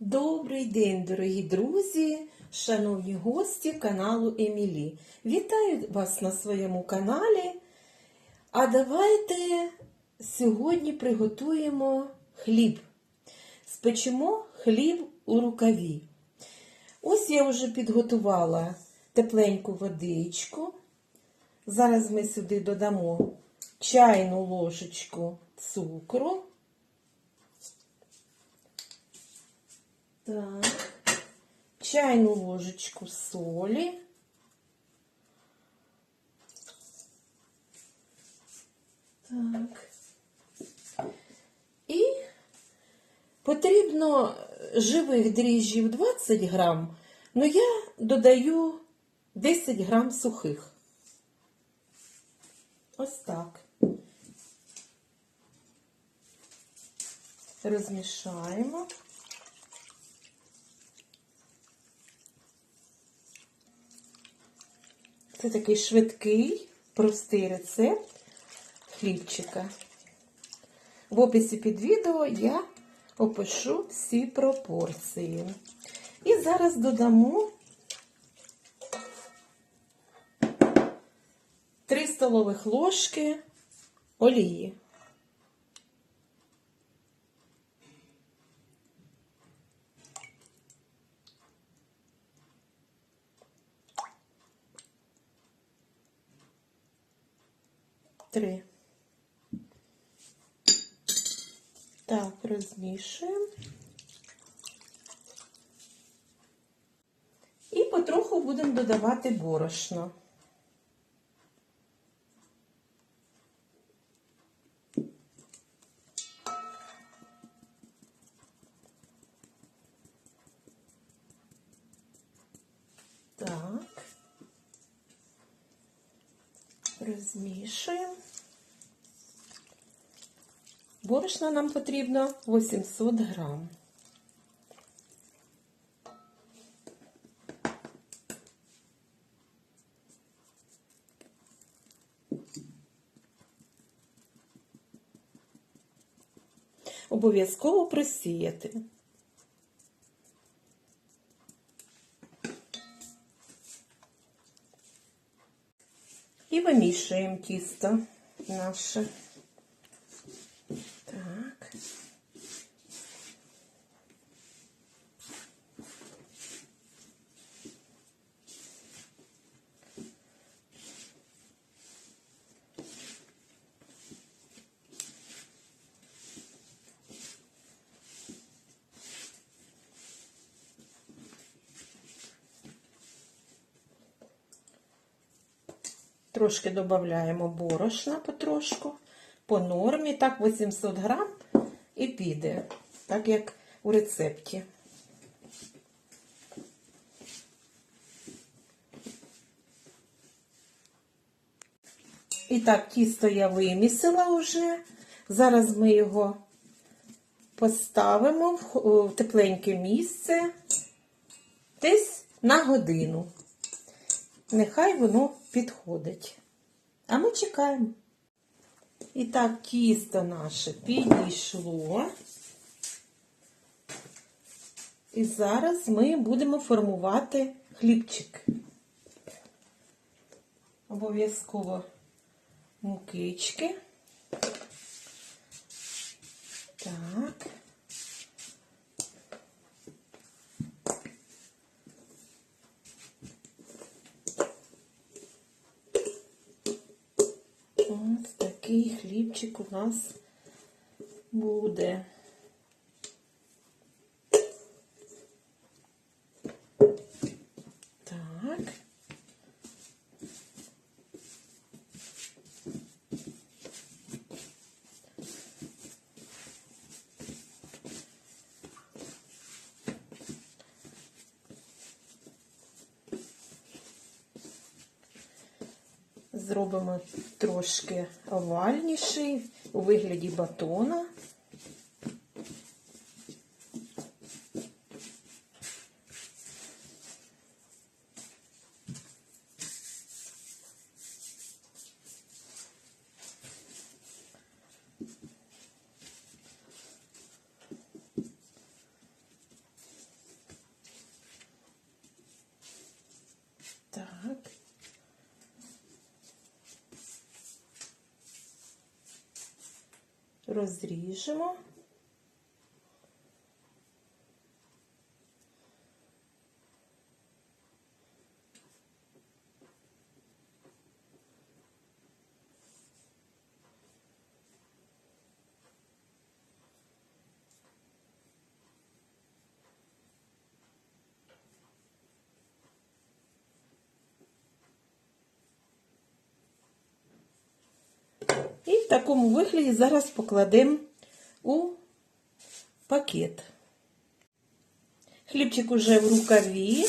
Добрий день, дорогі друзі, шановні гості каналу Емілі. Вітаю вас на своєму каналі. А давайте сьогодні приготуємо хліб. Спечемо хліб у рукаві. Ось я вже підготувала тепленьку водичку. Зараз ми сюди додамо чайну ложечку цукру. Так. Чайну ложечку солі. Так. І потрібно живих дріжджів 20 грам, але я додаю 10 грам сухих. Ось так. Розмішаємо. Це такий швидкий, простий рецепт хлібчика. В описі під відео я опишу всі пропорції. І зараз додамо 3 столових ложки олії. Три. Так, розмішуємо. І потроху будемо додавати борошно. Так. Розмішуємо. Борошна нам потрібно 800 грам. Обов'язково просіяти. І вимішуємо тісто наше. Так. Трошки додаємо борошна потрошку по нормі, так 800 грам і піде, так як у рецепті. І так, тісто я вимісила вже. Зараз ми його поставимо в тепленьке місце десь на годину. Нехай воно підходить. А ми чекаємо. І так, тісто наше підійшло. І зараз ми будемо формувати хлібчик. Обов'язково мукички. Так. Ось такий хлібчик у нас буде. Так. Зробимо трошки овальніший у вигляді батона. Розріжемо. І в такому вигляді зараз покладемо у пакет. Хлібчик уже в рукаві,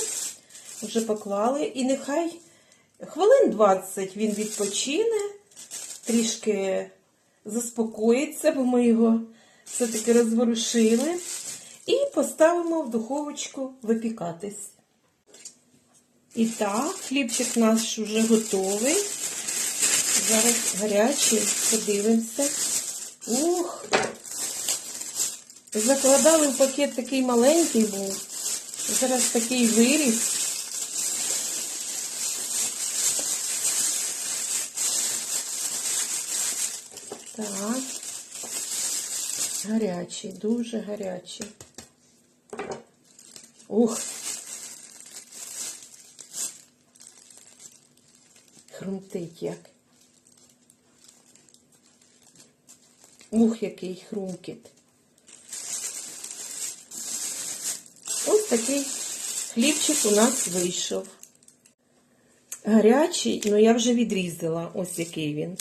вже поклали, і нехай хвилин 20 він відпочине, трішки заспокоїться, бо ми його все-таки розворушили. І поставимо в духовочку випікатись. І так, хлібчик наш вже готовий. Зараз гарячий, подивимося. Ух! Закладали в пакет такий маленький був. Зараз такий виріс. Так. Гарячий, дуже гарячий. Ух! Хрумтить як. Ух, який хрумкіт. Ось такий хлібчик у нас вийшов. Гарячий, ну я вже відрізала, ось який він.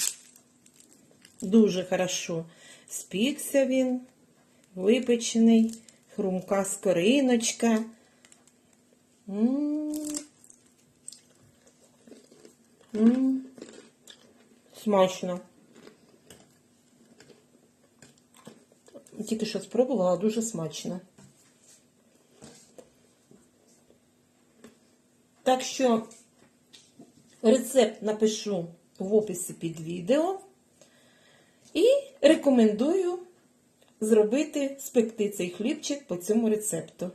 Дуже хорошо спікся він, випечений, хрумка скориночка. Смачно. Тільки що спробувала, дуже смачно. Так що рецепт напишу в описі під відео і рекомендую зробити спекти цей хлібчик по цьому рецепту.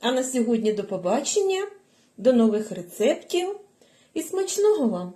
А на сьогодні до побачення, до нових рецептів і смачного вам!